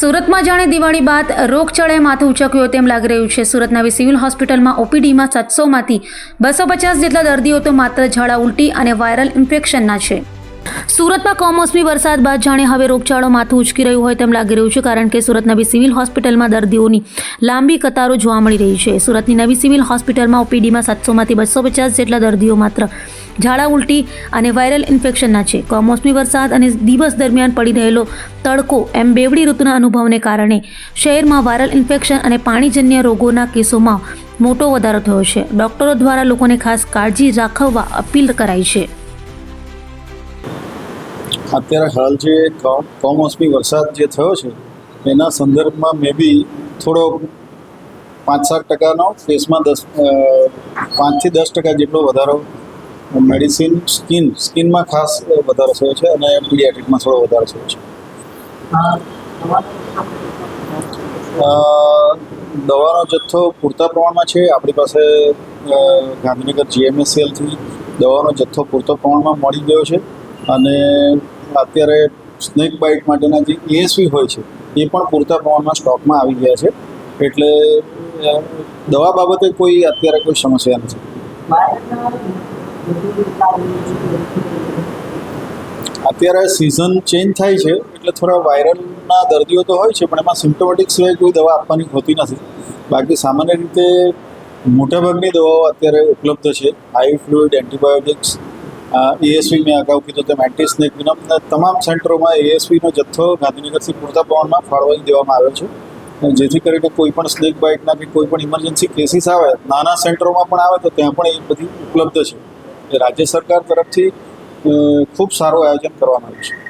સુરતમાં જાણે દિવાળી બાદ રોગચાળાએ માથું ઉચક્યું તેમ લાગી રહ્યું છે. સુરતના સિવિલ હોસ્પિટલમાં ઓપીડીમાં સાતસોમાંથી બસો પચાસ જેટલા દર્દીઓ તો માત્ર ઝાડા ઉલટી અને વાયરલ ઇન્ફેક્શનના છે. સુરતમાં કમોસમી વરસાદ બાદ જાણે હવે રોગચાળો માથું ઉચકી રહ્યું હોય તેમ લાગી રહ્યું છે કારણ કે સુરત નવી સિવિલ હોસ્પિટલમાં દર્દીઓની લાંબી કતારો જોવા મળી રહી છે. સુરતની નવી સિવિલ હોસ્પિટલમાં ઓપીડીમાં સાતસોમાંથી બસો પચાસ જેટલા દર્દીઓ માત્ર ઝાડા ઉલટી અને વાયરલ ઇન્ફેક્શનના છે. કમોસમી વરસાદ અને દિવસ દરમિયાન પડી રહેલો તડકો એમ બેવડી ઋતુના અનુભવને કારણે શહેરમાં વાયરલ ઇન્ફેક્શન અને પાણીજન્ય રોગોના કેસોમાં મોટો વધારો થયો છે. ડોક્ટરો દ્વારા લોકોને ખાસ કાળજી રાખવા અપીલ કરાઈ છે. અત્યારે હાલ જે કમ- કમોસમી વરસાદ જે થયો છે, એના સંદર્ભમાં મે બી થોડો પાંચ સાત ટકાનો, ફેસમાં દસ પાંચથી દસ ટકા જેટલો વધારો મેડિસિન સ્કિન સ્કિનમાં ખાસ વધારો થયો છે અને પીડિયાટ્રિકમાં થોડો વધારો થયો છે. દવાનો જથ્થો પૂરતા પ્રમાણમાં છે. આપણી પાસે ગાંધીનગર જીએમએસસીએલથી દવાનો જથ્થો પૂરતો પ્રમાણમાં મળી ગયો છે. અને અત્યારે સ્નેક બાઇટ માટેના જે એએસવી હોય છે, એ પણ પૂરતા પ્રમાણમાં સ્ટોકમાં આવી ગયા છે. એટલે દવા બાબતે કોઈ અત્યારે કોઈ સમસ્યા નથી. અત્યારે સિઝન ચેન્જ થાય છે, એટલે થોડા વાયરલના દર્દીઓ તો હોય છે, પણ એમાં સિમ્ટોમેટિક સિવાય કોઈ દવા આપવાની હોતી નથી. બાકી સામાન્ય રીતે મોટાભાગની દવાઓ અત્યારે ઉપલબ્ધ છે હાઈ ફ્લુઇડ એન્ટીબાયોટિક્સ એએસવી મેં અગાઉ કીધું તેમ એન્ટીસ્નેક વિનમ તમામ સેન્ટરોમાં એએસવીનો જથ્થો ગાંધીનગરથી પૂરતા પ્રમાણમાં ફાળવાઈ દેવામાં આવ્યો છે. જેથી કરીને કોઈ પણ સ્નેક બાઇટના કે કોઈ પણ ઇમરજન્સી કેસીસ આવે, નાના સેન્ટરોમાં પણ આવે, તો ત્યાં પણ એ બધી ઉપલબ્ધ છે. રાજ્ય સરકાર તરફથી ખૂબ સારું આયોજન કરવામાં આવ્યું છે.